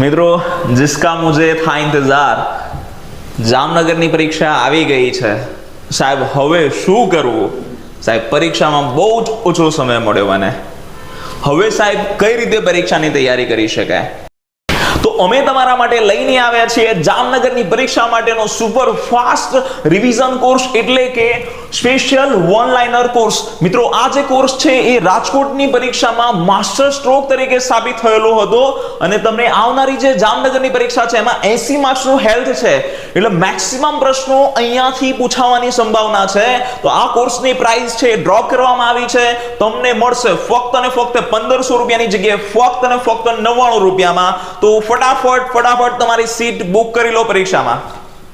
મિત્રો જિસ્કા મુજે થા ઇંતજાર જામનગરની પરીક્ષા આવી ગઈ છે સાહેબ હવે શું કરવું સાહેબ પરીક્ષામાં બહુ જ ઓછો સમય મળ્યો મને હવે સાહેબ કઈ રીતે પરીક્ષાની તૈયારી કરી શકાય તો અમે તમારા માટે લઈને આવ્યા છીએ જામનગરની પરીક્ષા માટેનો સુપર ફાસ્ટ રિવિઝન કોર્સ એટલે કે સ્પેશિયલ વન લાઇનર કોર્સ મિત્રો, આ જે કોર્સ છે, એ રાજકોટની પરીક્ષામાં માસ્ટર સ્ટ્રોક તરીકે સાબિત થયેલો હતો. અને તમને આવનારી જે જામનગરની પરીક્ષા છે, એમાં 80 માર્ક્સનું હેલ્થ છે. એટલે મેક્સિમમ પ્રશ્નો અહીંયાથી પૂછાવાની સંભાવના છે. તો આ કોર્સની પ્રાઇસ છે ડ્રોપ કરવામાં આવી છે. તમને મળશે ફક્ત અને ફક્ત પંદરસો રૂપિયાની જગ્યાએ, ફક્ત અને ફક્ત નવ્વાણું રૂપિયામાં. તો ફટાફટ ફટાફટ તમારી સીટ બુક કરી લો પરીક્ષામાં.